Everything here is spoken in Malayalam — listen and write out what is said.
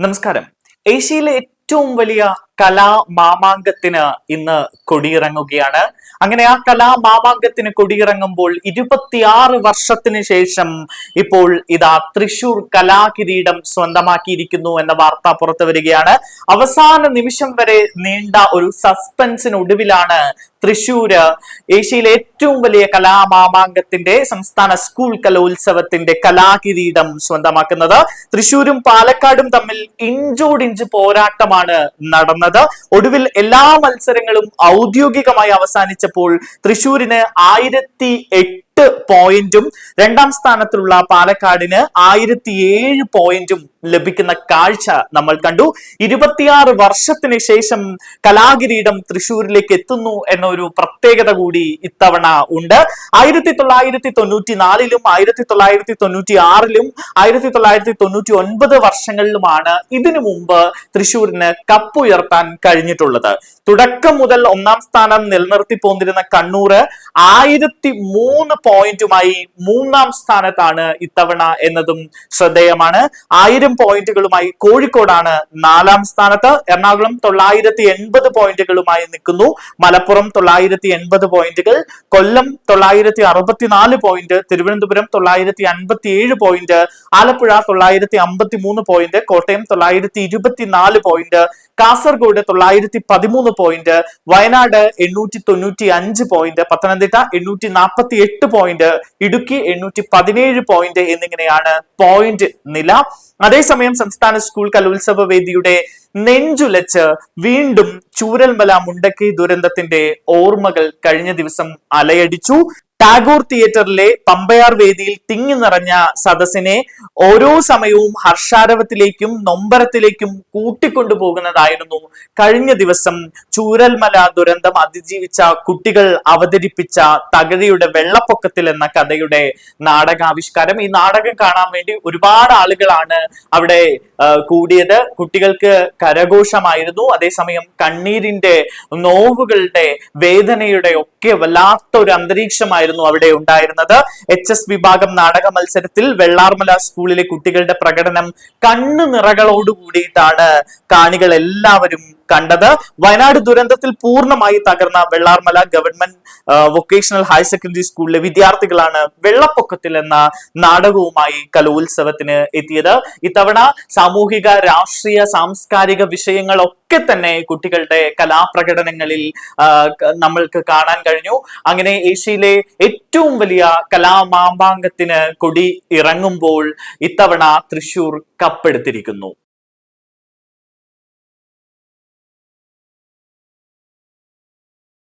നമസ്കാരം. ഏഷ്യയിലെ ഏറ്റവും വലിയ കലാ മാമാങ്കത്തിന് ഇന്ന് കൊടിയിറങ്ങുകയാണ്. അങ്ങനെ ആ കലാ മാമാങ്കത്തിന് കൊടിയിറങ്ങുമ്പോൾ ഇരുപത്തിയാറ് വർഷത്തിന് ശേഷം ഇപ്പോൾ ഇതാ തൃശൂർ കലാകിരീടം സ്വന്തമാക്കിയിരിക്കുന്നു എന്ന വാർത്ത പുറത്തു വരികയാണ്. അവസാന നിമിഷം വരെ നീണ്ട ഒരു സസ്പെൻസിനൊടുവിലാണ് തൃശൂര് ഏഷ്യയിലെ ഏറ്റവും വലിയ കലാമാമാങ്കത്തിന്റെ സംസ്ഥാന സ്കൂൾ കലോത്സവത്തിന്റെ കലാകിരീടം സ്വന്തമാക്കുന്നത്. തൃശൂരും പാലക്കാടും തമ്മിൽ ഇഞ്ചോടിഞ്ച് പോരാട്ടമാണ് നടന്നത്. ഒടുവിൽ എല്ലാ മത്സരങ്ങളും ഔദ്യോഗികമായി അവസാനിച്ചപ്പോൾ തൃശൂരിന് ആയിരത്തി എട്ട് പോയിന്റും രണ്ടാം സ്ഥാനത്തുള്ള പാലക്കാടിന് ആയിരത്തി ഏഴ് പോയിന്റും ലഭിക്കുന്ന കാഴ്ച നമ്മൾ കണ്ടു. ഇരുപത്തിയാറ് വർഷത്തിന് ശേഷം കലാകിരീടം തൃശൂരിലേക്ക് എത്തുന്നു എന്നൊരു പ്രത്യേകത കൂടി ഇത്തവണ ഉണ്ട്. ആയിരത്തി തൊള്ളായിരത്തി തൊണ്ണൂറ്റി നാലിലും ആയിരത്തി തൊള്ളായിരത്തി തൊണ്ണൂറ്റി ആറിലും ആയിരത്തി തൊള്ളായിരത്തി തൊണ്ണൂറ്റി ഒൻപത് വർഷങ്ങളിലുമാണ് ഇതിനു മുമ്പ് തൃശ്ശൂരിന് കപ്പ് ഉയർത്താൻ കഴിഞ്ഞിട്ടുള്ളത്. തുടക്കം മുതൽ ഒന്നാം സ്ഥാനം നിലനിർത്തി പോന്നിരുന്ന കണ്ണൂർ ആയിരത്തി മൂന്ന് പോയിന്റുമായി മൂന്നാം സ്ഥാനത്താണ് ഇത്തവണ എന്നതും ശ്രദ്ധേയമാണ്. ആയിരം പോയിന്റുകളുമായി കോഴിക്കോടാണ് നാലാം സ്ഥാനത്ത്. എറണാകുളം തൊള്ളായിരത്തി എൺപത് പോയിന്റുകളുമായി നിൽക്കുന്നു. മലപ്പുറം തൊള്ളായിരത്തി എൺപത് പോയിന്റുകൾ കൊല്ലം തൊള്ളായിരത്തി അറുപത്തിനാല് പോയിന്റ് തിരുവനന്തപുരം തൊള്ളായിരത്തി അൻപത്തി ഏഴ് പോയിന്റ് ആലപ്പുഴ തൊള്ളായിരത്തി അമ്പത്തി മൂന്ന് പോയിന്റ് കോട്ടയം തൊള്ളായിരത്തി ഇരുപത്തിനാല് പോയിന്റ് കാസർഗോഡ് തൊള്ളായിരത്തി പതിമൂന്ന് പോയിന്റ് വയനാട് എണ്ണൂറ്റി തൊണ്ണൂറ്റി അഞ്ച് പോയിന്റ് പത്തനംതിട്ട എണ്ണൂറ്റി നാൽപ്പത്തി എട്ട് പോയിന്റ് ഇടുക്കി എണ്ണൂറ്റി പതിനേഴ് പോയിന്റ് എന്നിങ്ങനെയാണ് പോയിന്റ് നില. അതേസമയം സംസ്ഥാന സ്കൂൾ കലോത്സവ വേദിയുടെ നെഞ്ചുലച്ച് വീണ്ടും ചൂരൽമല മുണ്ടക്കി ദുരന്തത്തിന്റെ ഓർമ്മകൾ കഴിഞ്ഞ ദിവസം അലയടിച്ചു. ടാഗോർ തിയേറ്ററിലെ പമ്പയാർ വേദിയിൽ തിങ്ങി നിറഞ്ഞ സദസ്സിനെ ഓരോ സമയവും ഹർഷാരവത്തിലേക്കും നൊമ്പരത്തിലേക്കും കൂട്ടിക്കൊണ്ടുപോകുന്നതായിരുന്നു കഴിഞ്ഞ ദിവസം ചൂരൽമല ദുരന്തം അതിജീവിച്ച കുട്ടികൾ അവതരിപ്പിച്ച തകഴിയുടെ വെള്ളപ്പൊക്കത്തിൽ എന്ന കഥയുടെ നാടകാവിഷ്കാരം. ഈ നാടകം കാണാൻ വേണ്ടി ഒരുപാട് ആളുകളാണ് അവിടെ കൂടിയത്. കുട്ടികൾക്ക് കരഘോഷമായിരുന്നു. അതേസമയം കണ്ണീരിന്റെ നോവുകളുടെ വേദനയുടെ ഒക്കെ വല്ലാത്ത ഒരു അന്തരീക്ഷമായിരുന്നു അവിടെ ഉണ്ടായിരുന്നത്. എച്ച് എസ് വിഭാഗം നാടക മത്സരത്തിൽ വെള്ളാർമല സ്കൂളിലെ കുട്ടികളുടെ പ്രകടനം കണ്ണു നിറകളോട് കൂടിയിട്ടാണ് കാണികൾ എല്ലാവരും കണ്ടത്. വയനാട് ദുരന്തത്തിൽ പൂർണമായി തകർന്ന Vellarmala government vocational higher secondary സ്കൂളിലെ വിദ്യാർത്ഥികളാണ് വെള്ളപ്പൊക്കത്തിൽ എന്ന നാടകവുമായി കലോത്സവത്തിന് എത്തിയത്. ഇത്തവണ സാമൂഹിക രാഷ്ട്രീയ സാംസ്കാരിക വിഷയങ്ങളൊക്കെ തന്നെ കുട്ടികളുടെ കലാപ്രകടനങ്ങളിൽ നമ്മൾക്ക് കാണാൻ കഴിഞ്ഞു. അങ്ങനെ ഏഷ്യയിലെ ഏറ്റവും വലിയ കലാമാമ്പാങ്കത്തിന് കൊടി ഇറങ്ങുമ്പോൾ ഇത്തവണ തൃശൂർ കപ്പെടുത്തിരിക്കുന്നു.